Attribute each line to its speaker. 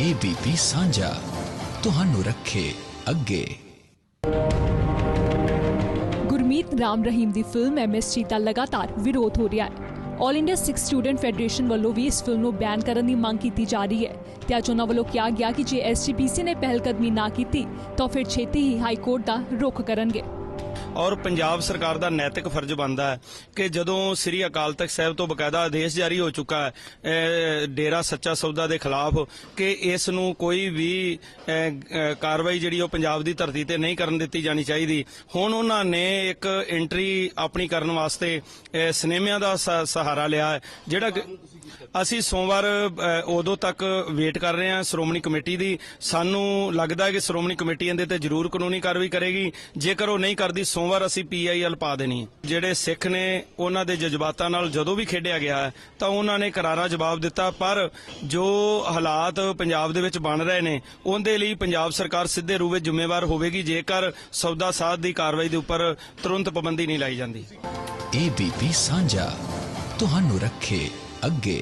Speaker 1: ABP ਸਾਂਝਾ, ਤੁਹਾਨੂੰ ਰੱਖੇ ਅੱਗੇ।
Speaker 2: ਗੁਰਮੀਤ ਰਾਮ ਰਹੀਮ ਦੀ ਫਿਲਮ ਐਮਐਸਟੀ ਦਾ ਲਗਾਤਾਰ ਵਿਰੋਧ ਹੋ ਰਿਹਾ ਹੈ। All India Sikh student federation ਵੱਲੋਂ ਵੀ ਇਸ ਫਿਲਮ ਨੂੰ ਬੈਨ ਕਰਨ ਦੀ ਮੰਗ ਕੀਤੀ ਜਾ ਰਹੀ ਹੈ। ਤੇ ਅੱਜ ਉਹਨਾਂ ਵੱਲੋਂ ਕਿਹਾ ਗਿਆ ਕਿ ਜੇ ਐਸਜੀਪੀਸੀ ਨੇ ਪਹਿਲਕਦਮੀ ਨਾ ਕੀਤੀ, ਤਾਂ ਫਿਰ ਛੇਤੀ ਹੀ ਹਾਈ ਕੋਰਟ ਦਾ ਰੁਖ ਕਰਨਗੇ।
Speaker 3: ਔਰ ਪੰਜਾਬ ਸਰਕਾਰ ਦਾ ਨੈਤਿਕ ਫਰਜ਼ ਬਣਦਾ ਹੈ ਕਿ ਜਦੋਂ ਸ੍ਰੀ ਅਕਾਲ ਤਖਤ ਸਾਹਿਬ ਤੋਂ ਬਕਾਇਦਾ ਆਦੇਸ਼ ਜਾਰੀ ਹੋ ਚੁੱਕਾ ਹੈ ਡੇਰਾ ਸੱਚਾ ਸੌਦਾ ਦੇ ਖਿਲਾਫ ਕਿ ਇਸ ਨੂੰ ਕੋਈ ਵੀ ਕਾਰਵਾਈ ਜਿਹੜੀ ਉਹ ਪੰਜਾਬ ਦੀ ਧਰਤੀ ਤੇ ਨਹੀਂ ਕਰਨ ਦਿੱਤੀ ਜਾਣੀ ਚਾਹੀਦੀ। ਹੁਣ ਉਹਨਾਂ ਨੇ ਇੱਕ ਐਂਟਰੀ ਆਪਣੀ ਕਰਨ ਵਾਸਤੇ ਸਿਨੇਮਿਆਂ ਦਾ ਸਹਾਰਾ ਲਿਆ ਹੈ, ਜਿਹੜਾ ਅਸੀਂ ਸੋਮਵਾਰ ਉਦੋਂ ਤੱਕ ਵੇਟ ਕਰ ਰਹੇ ਹਾਂ ਸ਼੍ਰੋਮਣੀ ਕਮੇਟੀ ਦੀ। ਸਾਨੂੰ ਲੱਗਦਾ ਹੈ ਕਿ ਸ਼੍ਰੋਮਣੀ ਕਮੇਟੀ ਇਹਦੇ ਤੇ ਜ਼ਰੂਰ ਕਾਨੂੰਨੀ ਕਾਰਵਾਈ ਕਰੇਗੀ। ਜੇਕਰ ਉਹ ਨਹੀਂ ਕਰਦੀ, ਸੋਮਵਾਰ ਅਸੀਂ ਪੀਆਈਐਲ ਪਾ ਦੇਣੀ। ਜਿਹੜੇ ਸਿੱਖ ਨੇ, ਉਹਨਾਂ ਦੇ ਜਜ਼ਬਾਤਾਂ ਨਾਲ ਜਦੋਂ ਵੀ ਖੇਡਿਆ ਗਿਆ, ਤਾਂ ਉਹਨਾਂ ਨੇ ਕਰਾਰਾ ਜਵਾਬ ਦਿੱਤਾ। ਪਰ ਜੋ ਹਾਲਾਤ ਪੰਜਾਬ ਦੇ ਵਿੱਚ ਬਣ ਰਹੇ ਨੇ, ਉਹਦੇ ਲਈ ਪੰਜਾਬ ਸਰਕਾਰ ਸਿੱਧੇ ਰੂਪ ਵਿੱਚ ਜ਼ਿੰਮੇਵਾਰ ਹੋਵੇਗੀ, ਜੇਕਰ ਸੌਦਾ ਸਾਧ ਦੀ ਕਾਰਵਾਈ ਦੇ ਉੱਪਰ ਤੁਰੰਤ ਪਾਬੰਦੀ ਨਹੀਂ ਲਾਈ ਜਾਂਦੀ।
Speaker 1: ABP ਸਾਂਝਾ, ਤੁਹਾਨੂੰ ਰੱਖੇ ਅੱਗੇ।